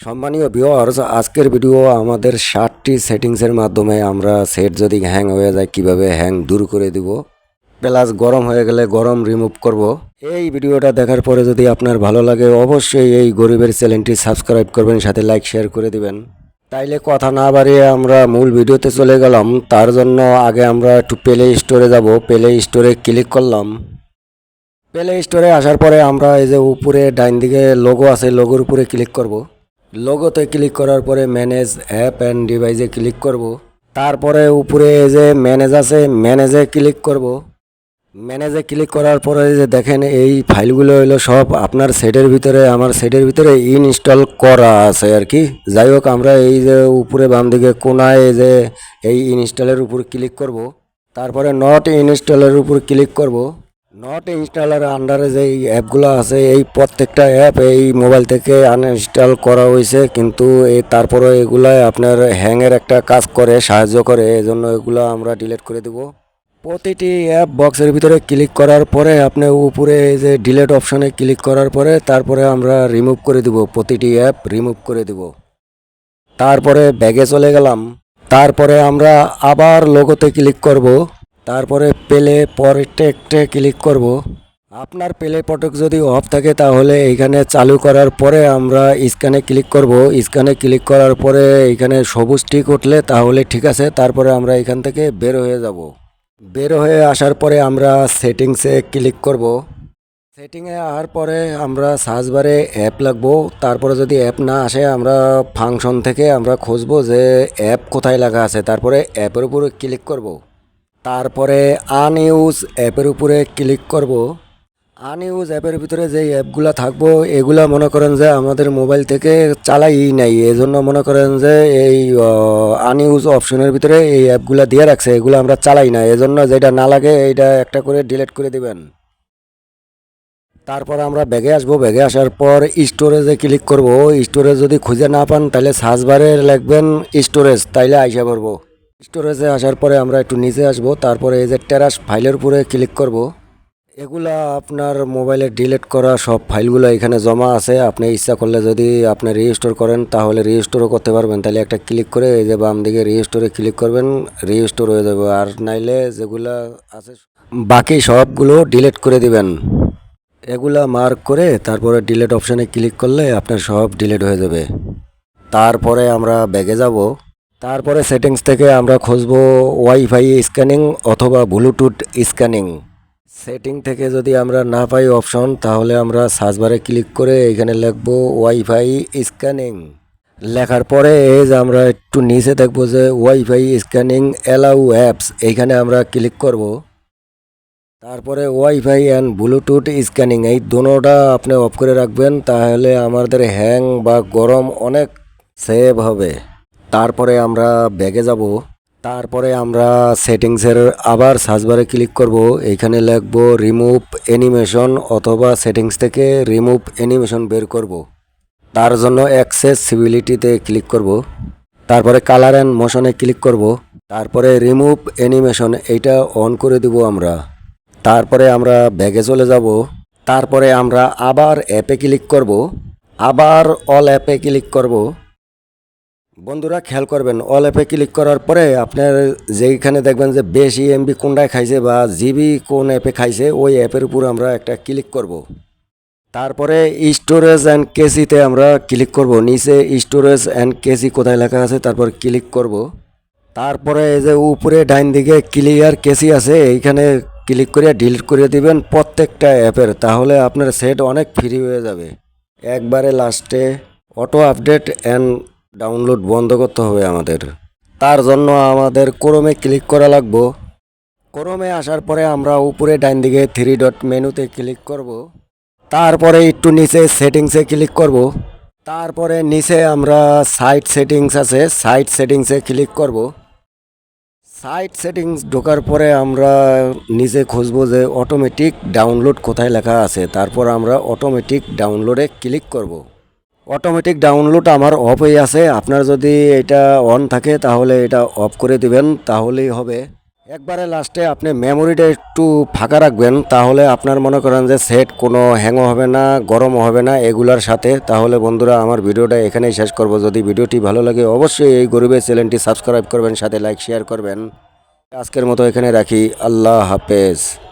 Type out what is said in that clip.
সম্মানীয় ভিউয়ার্স আজকের ভিডিও আমাদের ষাটটি সেটিংসের মাধ্যমে আমরা সেট যদি হ্যাং হয়ে যায়, কীভাবে হ্যাং দূর করে দিব? প্লাস গরম হয়ে গেলে গরম রিমুভ করব। এই ভিডিওটা দেখার পরে যদি আপনার ভালো লাগে, অবশ্যই এই গরিবের চ্যানেলটি সাবস্ক্রাইব করবেন, সাথে লাইক শেয়ার করে দিবেন। তাইলে কথা না বাড়িয়ে আমরা মূল ভিডিওতে চলে গেলাম। তার জন্য আগে আমরা একটু প্লে স্টোরে যাব। প্লে স্টোরে ক্লিক করলাম। প্লে স্টোরে আসার পরে আমরা এই যে উপরে ডাইন দিকে লোগো আছে লোগোর উপরে ক্লিক করব। লোগোতে ক্লিক করার পরে ম্যানেজ অ্যাপ অ্যান্ড ডিভাইসে ক্লিক করব। তারপরে উপরে যে ম্যানেজ আছে ম্যানেজে ক্লিক করব। ম্যানেজে ক্লিক করার পরে যে দেখেন, এই ফাইলগুলো হলো সব আপনার সেটের ভিতরে, আমার সেটের ভিতরে ইনস্টল করা আছে আর কি। যাই হোক, আমরা এই যে উপরে বাম দিকে কোনায় যে এই ইনস্টলের উপর ক্লিক করব। তারপরে নট ইনস্টলের উপর ক্লিক করব। নট ইনস্টলের আন্ডারে যে অ্যাপগুলো আছে, এই প্রত্যেকটা অ্যাপ এই মোবাইল থেকে আনইনস্টল করা হয়েছে। কিন্তু এই তারপরে এগুলা আপনার হ্যাংয়ের একটা কাজ করে, সাহায্য করে। এজন্য এগুলো আমরা ডিলিট করে দেব। প্রতিটি অ্যাপ বক্সের ভিতরে ক্লিক করার পরে, আপনি উপরে এই যে ডিলেট অপশনে ক্লিক করার পরে, তারপরে আমরা রিমুভ করে দিব। প্রতিটি অ্যাপ রিমুভ করে দিব। তারপরে ব্যাগে চলে গেলাম। তারপরে আমরা আবার লোগোতে ক্লিক করব। তারপরে পেলে পরেরটে ক্লিক করব। আপনার পেলে পটক যদি অফ থাকে তাহলে এইখানে চালু করার পরে আমরা স্ক্যানে ক্লিক করব। স্ক্যানে ক্লিক করার পরে এখানে সবুজ টিক উঠলে তাহলে ঠিক আছে, তারপরে আমরা এখান থেকে বের হয়ে যাব। বের হয়ে আসার পরে আমরা সেটিংসে ক্লিক করব। সেটিংয়ে আসার পরে আমরা সার্চ বারে অ্যাপ লাগবো। তারপরে যদি অ্যাপ না আসে, আমরা ফাংশন থেকে আমরা খুঁজবো যে অ্যাপ কোথায় লাগা আছে। তারপরে অ্যাপের উপরে ক্লিক করব। তারপরে আনইউজ অ্যাপের উপরে ক্লিক করব। আনইউজ অ্যাপের ভিতরে যে অ্যাপগুলো থাকব, এগুলা মনে করেন যে আমাদের মোবাইল থেকে চালাই নাই। এজন্য মনে করেন যে এই আনইউজ অপশনের ভিতরে এই অ্যাপগুলা দিয়ে রাখছে, এগুলো আমরা চালাই না। এজন্য যেটা না লাগে, এইটা একটা করে ডিলিট করে দিবেন। তারপর আমরা ব্যাগে আসব। ব্যাগে আসার পর স্টোরেজে ক্লিক করব। স্টোরেজ যদি খুঁজে না পান, তাহলে সার্চ বারে লিখবেন স্টোরেজ, তাইলে আইসা পড়ব। স্টোরেজে আসার পরে আমরা একটু নিচে আসব, তারপরে এই যে টেরাস ফাইলের উপরে ক্লিক করব। এগুলা আপনার মোবাইলে ডিলিট করা সব ফাইলগুলো এখানে জমা আছে। আপনি ইচ্ছা করলে যদি আপনি রিস্টোর করেন, তাহলে রিস্টোরও করতে পারবেন। তাহলে একটা ক্লিক করে এই যে বাম দিকে রিস্টোরে ক্লিক করবেন, রিস্টোর হয়ে যাবে। আর নাইলে যেগুলা আছে, বাকি সবগুলো ডিলিট করে দিবেন। এগুলা মার্ক করে তারপরে ডিলেট অপশানে ক্লিক করলে আপনার সব ডিলেট হয়ে যাবে। তারপরে আমরা ব্যাগে যাব। তারপরে সেটিংস থেকে আমরা খুঁজবো ওয়াইফাই স্ক্যানিং অথবা ব্লুটুথ স্ক্যানিং সেটিং থেকে যদি আমরা না পাই অপশন তাহলে আমরা সার্চবারে ক্লিক করে এখানে লিখব ওয়াইফাই স্ক্যানিং লেখার পরে যে আমরা একটু নিচে দেখব যে ওয়াইফাই স্ক্যানিং অ্যালাউ অ্যাপস এইখানে আমরা ক্লিক করব। তারপরে ওয়াইফাই অ্যান্ড ব্লুটুথ স্ক্যানিং এই দুটোটা আপনি অফ করে রাখবেন, তাহলে আমাদের হ্যাং বা গরম অনেক সেভ হবে। তারপরে আমরা ব্যাগে যাব। তারপরে আমরা সেটিংসের আবার সার্চবারে ক্লিক করব। এইখানে লিখব রিমুভ অ্যানিমেশন অথবা সেটিংস থেকে রিমুভ অ্যানিমেশন বের করব। তার জন্য অ্যাক্সেসিবিলিটিতে ক্লিক করব। তারপরে কালার অ্যান্ড মোশনে ক্লিক করব। তারপরে রিমুভ অ্যানিমেশন এইটা অন করে দিব আমরা। তারপরে আমরা ব্যাগে চলে যাব। তারপরে আমরা আবার অ্যাপে ক্লিক করব। আবার অল অ্যাপে ক্লিক করব। বন্ধুরা, খেয়াল করবেন অল অ্যাপে ক্লিক করার পরে আপনার যেইখানে দেখবেন যে বেশি এমবি কোনটায় খাইছে বা জিবি কোন অ্যাপে খাইছে, ওই অ্যাপের উপর আমরা একটা ক্লিক করব। তারপরে স্টোরেজ অ্যান্ড কেসিতে আমরা ক্লিক করব। নিচে স্টোরেজ অ্যান্ড কেসি কোথায় লেখা আছে, তারপর ক্লিক করব। তারপরে এই যে উপরে ডাইন দিকে ক্লিয়ার কেসি আছে, এইখানে ক্লিক করে ডিলিট করে দিবেন প্রত্যেকটা অ্যাপের তাহলে আপনার সেট অনেক ফ্রি হয়ে যাবে। একবারে লাস্টে অটো আপডেট অ্যান্ড ডাউনলোড বন্ধ করতে হবে আমাদের। তার জন্য আমাদের ক্রোমে ক্লিক করা লাগবো। ক্রোমে আসার পরে আমরা উপরে ডাইন দিকে থ্রি ডট মেনুতে ক্লিক করব। তারপরে একটু নিচে সেটিংসে ক্লিক করব। তারপরে নিচে আমরা সাইট সেটিংস আছে সাইট সেটিংসে ক্লিক করব। সাইট সেটিংস ঢোকার পরে আমরা নিজে খুঁজবো যে অটোমেটিক ডাউনলোড কোথায় লেখা আছে। তারপর আমরা অটোমেটিক ডাউনলোডে ক্লিক করব। অটোমেটিক ডাউনলোড আমার অফ হয়ে আছে। আপনার যদি এটা অন থাকে, তাহলে এটা অফ করে দিবেন। তাহলেই হবে। একবারে লাস্টে আপনি মেমোরিটা একটু ফাঁকা রাখবেন। তাহলে আপনার মনে করেন যে সেট কোনো হ্যাংও হবে না, গরমও হবে না এগুলার সাথে। তাহলে বন্ধুরা, আমার ভিডিওটা এখানেই শেষ করব। যদি ভিডিওটি ভালো লাগে, অবশ্যই এই গরিবের চ্যানেলটি সাবস্ক্রাইব করবেন, সাথে লাইক শেয়ার করবেন। আজকের মতো এখানে রাখি। আল্লাহ হাফেজ।